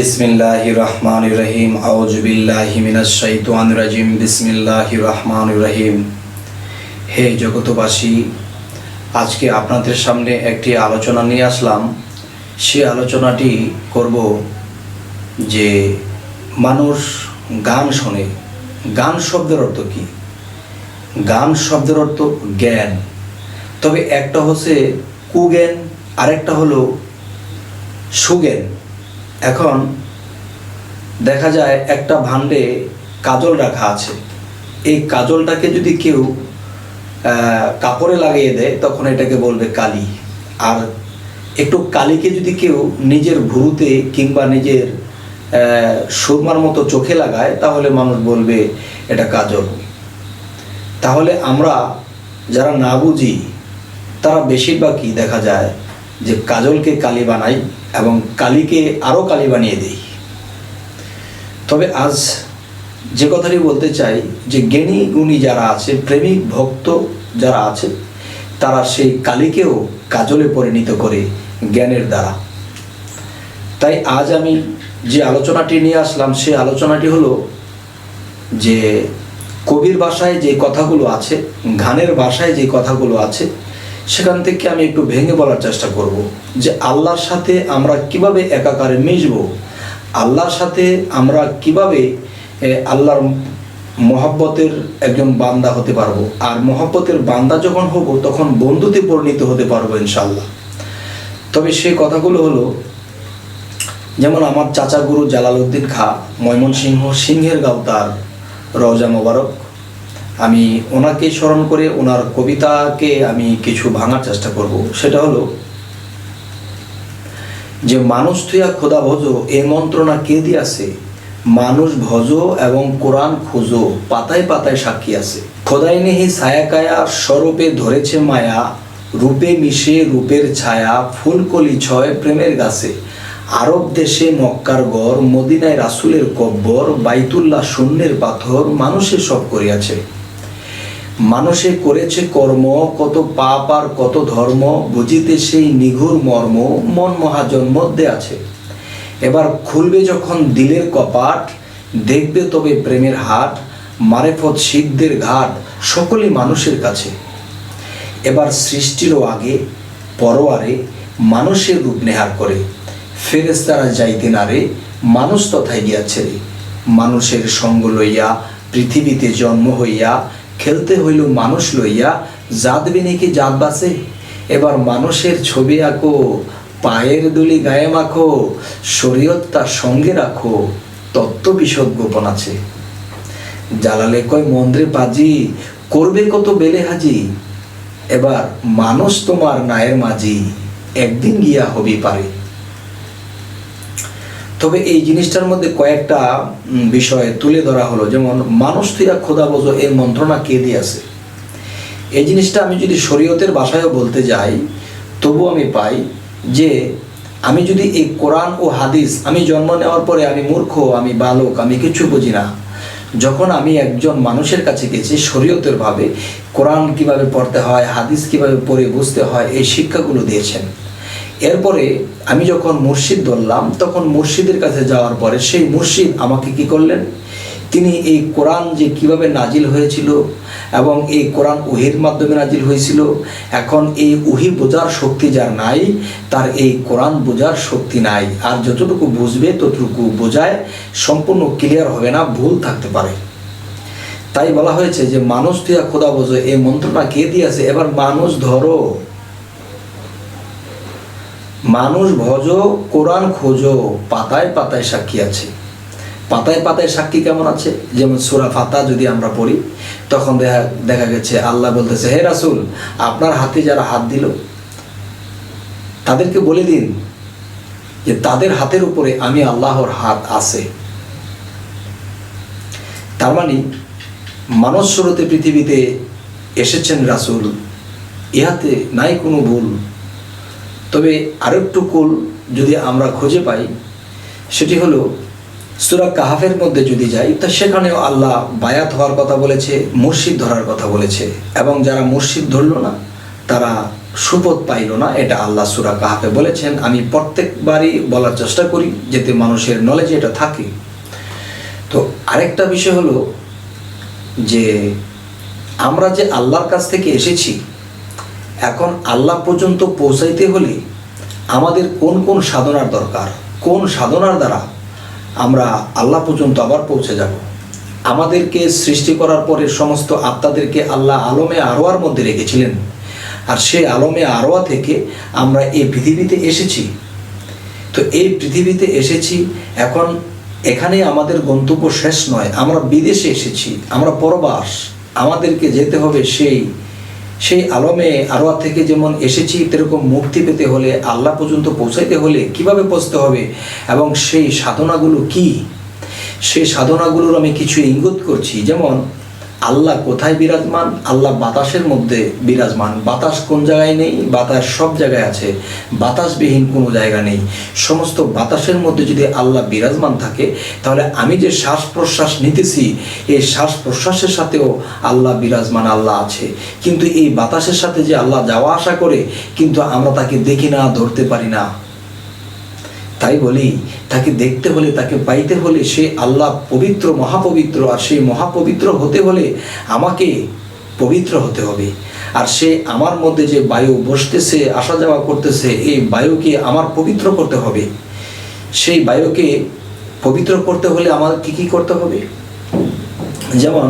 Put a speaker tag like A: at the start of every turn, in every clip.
A: বিসমিল্লাহ রহমান রহিম আউজবিল্লাহি মিনাশ শাইতানির রাজিম বিসমিল্লাহ রহমান রহিম হে জগতবাসী আজকে আপনাদের সামনে একটি আলোচনা নিয়ে আসলাম। সে আলোচনাটি করব যে মানুষ গান শোনে। গান শব্দের অর্থ কী? গান শব্দের অর্থ জ্ঞান। তবে একটা হচ্ছে কুজ্ঞান, আরেকটা হলো সুজ্ঞান। এখন দেখা যায় একটা ভান্ডে কাজল রাখা আছে। এই কাজলটাকে যদি কেউ কাপড়ে লাগিয়ে দেয়, তখন এটাকে বলবে কালি। আর একটু কালিকে যদি কেউ নিজের ভুরুতে কিংবা নিজের সুরমার মতো চোখে লাগায়, তাহলে মানুষ বলবে এটা কাজল। তাহলে আমরা যারা না বুঝি, তারা বেশিরভাগই দেখা যায় যে কাজলকে কালি বানাই এবং কালীকে আরও কালি বানিয়ে দেই। তবে আজ যে কথাটি বলতে চাই, যে জ্ঞানী গুণী যারা আছে, প্রেমিক ভক্ত যারা আছে, তারা সেই কালীকেও কাজলে পরিণত করে জ্ঞানের দ্বারা। তাই আজ আমি যে আলোচনাটি নিয়ে আসলাম, সেই আলোচনাটি হলো যে কবির ভাষায় যে কথাগুলো আছে, গানের ভাষায় যে কথাগুলো আছে সেখান থেকে আমি একটু ভেঙে বলার চেষ্টা করব যে আল্লাহর সাথে আমরা কীভাবে একাকারে মিশব? আল্লাহর সাথে আমরা কীভাবে আল্লাহর মহব্বতের একজন বান্দা হতে পারব? আর মহব্বতের বান্দা যখন হব, তখন বন্ধুতে পরিণত হতে পারব ইনশাল্লাহ তবে সেই কথাগুলো হলো, যেমন আমার চাচা গুরু জালালউদ্দিন খা, ময়মনসিংহ সিংহের গাঁও তার রওজা মোবারক আমি ওনাকে স্মরণ করে ওনার কবিতাকে আমি কিছু ভাঙার চেষ্টা করব। সেটা হলো, যে মানুষ থুয়া খোদা ভজ, এ মন্ত্রণা কে দিয়াছে? মানুষ ভজ এবং কোরআন খুঁজো, পাতায় পাতায় সাক্ষী আছে। খোদাই নেহি ছায়া কায়া, স্বরূপে ধরেছে মায়া, রূপে মিশে রূপের ছায়া, ফুলকলি ছয় প্রেমের গাছে। আরব দেশে মক্কার গড়, মদিনায় রাসুলের কব্বর, বাইতুল্লাহ শূন্যের পাথর, মানুষে সব করিয়াছে। মানুষে করেছে কর্ম, কত পাপ আর কত ধর্ম, বুঝিতে সেই নিঘুর মর্ম মন মহাজন মধ্যে আছে এবার খুলবে যখন দিলের কপাট, দেখবে তবে প্রেমের হাট, মারেফত শিখদের ঘাট, সকলই মানুষের কাছে। এবার সৃষ্টিরও আগে, পরোয়ারে মানুষের রূপ নেহার করে। ফেরেস্তারা যাইতে নারে মানুষ তথায় গিয়াছে রে। মানুষের সঙ্গ লইয়া পৃথিবীতে জন্ম হইয়া খেলতে হইল মানুষ লইয়া, জাত বিনিকে জাত বাসে এবার মানুষের ছবি আঁকো, পায়ের দুলি গায়ে মাখো, শরীয়ত তার সঙ্গে রাখো, তত্ত্ব বিশদ গোপন আছে। জালালে কয় মন্দ্রে পাজি, করবে কত বেলে হাজি? এবার মানুষ তোমার নায়ের মাঝি, একদিন গিয়া হবি পারে। তবে এই জিনিসটার মধ্যে কয়েকটা বিষয় তুলে ধরা হলো। যেমন, মানুষ তুইয়া খোদা বোঝো এই মন্ত্রণা কে দিয়েছে এই জিনিসটা আমি যদি শরীয়তের ভাষায়ও বলতে যাই তবু আমি পাই যে, আমি যদি এই কোরআন ও হাদিস, আমি জন্ম নেওয়ার পরে আমি মূর্খ, আমি বালক, আমি কিছু বুঝি না, যখন আমি একজন মানুষের কাছে গেছি শরীয়তের ভাবে, কোরআন কীভাবে পড়তে হয়, হাদিস কীভাবে পড়ে বুঝতে হয়, এই শিক্ষাগুলো দিয়েছেন। এরপরে আমি যখন মুর্শিদ ধরলাম, তখন মুর্শিদের কাছে যাওয়ার পরে সেই মুর্শিদ আমাকে কি করলেন? তিনি এই কোরআন যে কীভাবে নাজিল হয়েছিল এবং এই কোরআন উহির মাধ্যমে নাজিল হয়েছিল, এখন এই উহি বোঝার শক্তি যার নাই, তার এই কোরআন বোঝার শক্তি নাই। আর যতটুকু বুঝবে, ততটুকু বোঝায়, সম্পূর্ণ ক্লিয়ার হবে না, ভুল থাকতে পারে। তাই বলা হয়েছে যে, মানুষ তুইয়া খোদা বোঝো, এই মন্ত্রটা কে দিয়েছে? এবার মানুষ ধরো। মানুষ ভজ, কোরআন খোঁজো, পাতায় পাতায় সাক্ষী আছে। পাতায় পাতায় সাক্ষী কেমন আছে? যেমন সুরা ফাতা যদি আমরা পড়ি, তখন দেখা দেখা গেছে আল্লাহ বলতেছে, হে রাসুল, আপনার হাতে যারা হাত দিল, তাদেরকে বলে দিন যে তাদের হাতের উপরে আমি আল্লাহর হাত আছে। তার মানে মানব স্রোতে পৃথিবীতে এসেছেন রাসুল, ইহাতে নাই কোনো ভুল। তবে আরেকটু কুল যদি আমরা খুঁজে পাই, সেটি হলো সুরা কাহাফের মধ্যে যদি যাই, তা সেখানেও আল্লাহ বায়াত হওয়ার কথা বলেছে, মুর্শিদ ধরার কথা বলেছে। এবং যারা মুর্শিদ ধরল না, তারা সুপথ পাইল না, এটা আল্লাহ সুরা কাহাফে বলেছেন। আমি প্রত্যেকবারই বলার চেষ্টা করি যাতে মানুষের নলেজে এটা থাকে। তো আরেকটা বিষয় হলো যে, আমরা যে আল্লাহর কাছ থেকে এসেছি এখন আল্লাহ পর্যন্ত পৌঁছাইতে হলে আমাদের কোন কোন সাধনার দরকার, কোন সাধনার দ্বারা আমরা আল্লাহ পর্যন্ত আবার পৌঁছে যাব? আমাদেরকে সৃষ্টি করার পরে সমস্ত আত্মাদেরকে আল্লাহ আলমে আরোয়ার মধ্যে রেখেছিলেন। আর সেই আলমে আরোয়া থেকে আমরা এই পৃথিবীতে এসেছি। তো এই পৃথিবীতে এসেছি, এখন এখানে আমাদের গন্তব্য শেষ নয়। আমরা বিদেশে এসেছি, আমরা পরবাস। আমাদেরকে যেতে হবে সেই সেই আলমে আরোয়া থেকে যেমন এসেছি, তেরকম মুক্তি পেতে হলে আল্লাহ পর্যন্ত পৌঁছাইতে হলে কীভাবে পৌঁছতে হবে এবং সেই সাধনাগুলো কি? সেই সাধনাগুলোর আমি কিছু ইঙ্গিত করছি। যেমন আল্লাহ কোথায় বিরাজমান? আল্লাহ বাতাসের মধ্যে বিরাজমান। বাতাস কোন জায়গায় নেই? বাতাস সব জায়গায় আছে। বাতাসবিহীন কোনো জায়গা নেই। সমস্ত বাতাসের মধ্যে যদি আল্লাহ বিরাজমান থাকে, তাহলে আমি যে শ্বাস প্রশ্বাস নিতেছি, এই শ্বাস প্রশ্বাসের সাথেও আল্লাহ বিরাজমান, আল্লাহ আছে। কিন্তু এই বাতাসের সাথে যে আল্লাহ যাওয়া আসা করে, কিন্তু আমরা তাকে দেখি না, ধরতে পারি না। তাই বলি তাকে দেখতে হলে, তাকে পাইতে হলে, সে আল্লাহ পবিত্র, মহাপবিত্র, আর সেই মহাপবিত্র হতে হলে আমাকে পবিত্র হতে হবে। আর সে আমার মধ্যে যে বায়ু বসতেছে, আসা যাওয়া করতেছে, এই বায়ুকে আমার পবিত্র করতে হবে। সেই বায়ুকে পবিত্র করতে হলে আমার কি কি করতে হবে? যেমন,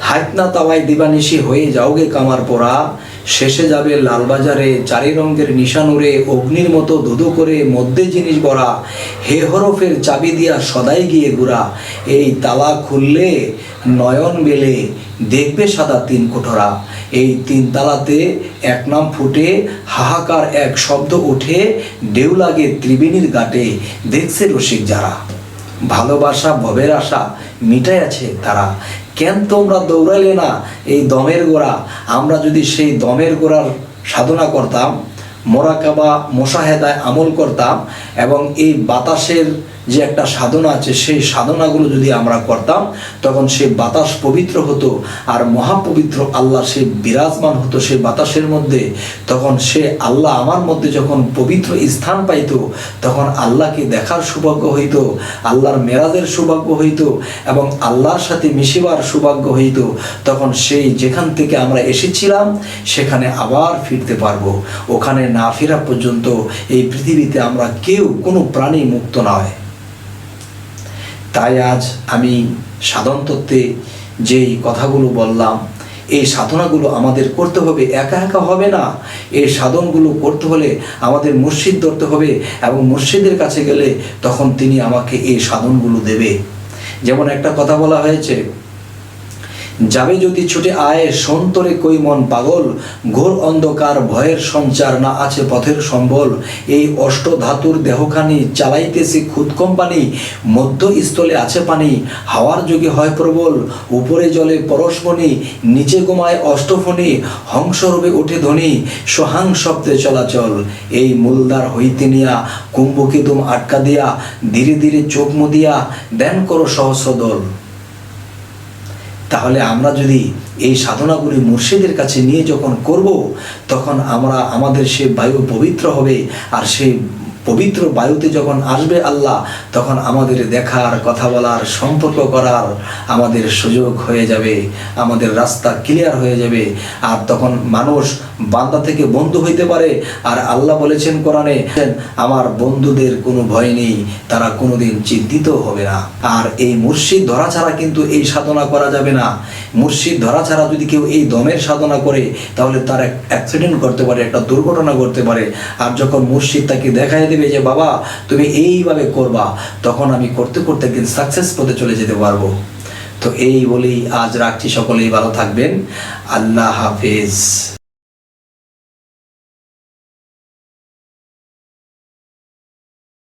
A: হাইতনা তাওয়াই দিবানিশি হয়ে যাওগে কামার পোড়া শেষে যাবে লালবাজারে চারি রঙের নিশানুরে অগ্নির মতো দুদু করে মধ্যে জিনিস গড়া। হে হরফের চাবি দিয়া সদাই গিয়ে ঘুরা। এই তালা খুললে নয়ন মেলে, দেখবে সাদা তিন কোঠরা। এই তিন তালাতে এক নাম ফুটে, হাহাকার এক শব্দ উঠে ঢেউ লাগে ত্রিবেণীর ঘাটে, দেখছে রসিক যারা। ভালোবাসা, ভবের আশা মিটাই আছে তারা। কেন তোমরা দৌড়াইলে না এই দমের গোড়া? আমরা যদি সেই দমের গোড়ার সাধনা করতাম, মোরাকাবা মোশাহেদায় আমল করতাম এবং এই বাতাসের যে একটা সাধনা আছে, সেই সাধনাগুলো যদি আমরা করতাম, তখন সেই বাতাস পবিত্র হতো আর মহাপবিত্র আল্লাহ সে বিরাজমান হতো সেই বাতাসের মধ্যে। তখন সে আল্লাহ আমার মধ্যে যখন পবিত্র স্থান পাইতো, তখন আল্লাহকে দেখার সৌভাগ্য হইতো, আল্লাহর মেরাজের সৌভাগ্য হইতো এবং আল্লাহর সাথে মিশিবার সৌভাগ্য হইতো। তখন সেই যেখান থেকে আমরা এসেছিলাম, সেখানে আবার ফিরতে পারব। ওখানে না ফেরা পর্যন্ত এই পৃথিবীতে আমরা কেউ কোনো প্রাণী মুক্ত নয়। তাই আজ আমি সাধন তত্ত্বে যেই কথাগুলো বললাম, এই সাধনাগুলো আমাদের করতে হবে। একা একা হবে না। এই সাধনগুলো করতে হলে আমাদের মসজিদ ধরতে হবে এবং মসজিদের কাছে গেলে তখন তিনি আমাকে এই সাধনগুলো দেবে। যেমন একটা কথা বলা হয়েছে যাবে যদি ছুটে আয়, সন্তরে কই মন পাগল? ঘোর অন্ধকার, ভয়ের সঞ্চার, না আছে পথের সম্বল। এই অষ্ট ধাতুর দেহখানি চালাইতেছে খুদ কোম্পানি, মধ্যস্থলে আছে পানি, হাওয়ার যোগে হয় প্রবল। উপরে জলে পরশমণি, নিচে গোমায় অষ্টফণি, হংসরূপে উঠে ধ্বনি সোহাং শব্দে চলাচল। এই মূলদার হইতে নিয়া কুম্ভকেতুম আটকা দিয়া, ধীরে ধীরে চোখ মুদিয়া দেন করো সহস্রদল। তাহলে আমরা যদি এই সাধনাগুলি মুর্শিদের কাছে নিয়ে যখন করব, তখন আমরা আমাদের সে বায়ু পবিত্র হবে আর সেই পবিত্র বায়ুতে যখন আসবে আল্লাহ, তখন আমাদের দেখার, কথা বলার, সম্পর্ক করার আমাদের সুযোগ হয়ে যাবে, আমাদের রাস্তা ক্লিয়ার হয়ে যাবে। আর তখন মানুষ বান্দা থেকে বন্ধু হইতে পারে। আর আল্লাহ বলেছেন কোরআনে, আমার বন্ধুদের কোনো ভয় নেই, তারা কোনোদিন চিন্তিত হবে না। আর এই মুর্শিদ ধরা ছাড়া কিন্তু এই সাধনা করা যাবে না। মুর্শিদ ধরা ছাড়া যদি কেউ এই দমের সাধনা করে, তাহলে তার এক অ্যাক্সিডেন্ট করতে পারে, একটা দুর্ঘটনা করতে পারে। আর যখন মুর্শিদ তাকে দেখাই দেবে যে, বাবা, তুমি এইভাবে করবা, তখন আমি করতে করতে একদিন সাকসেস পথে চলে যেতে পারব। তো এই বলেই আজ রাখছি সকলেই, ভালো থাকবেন। আল্লাহ হাফেজ।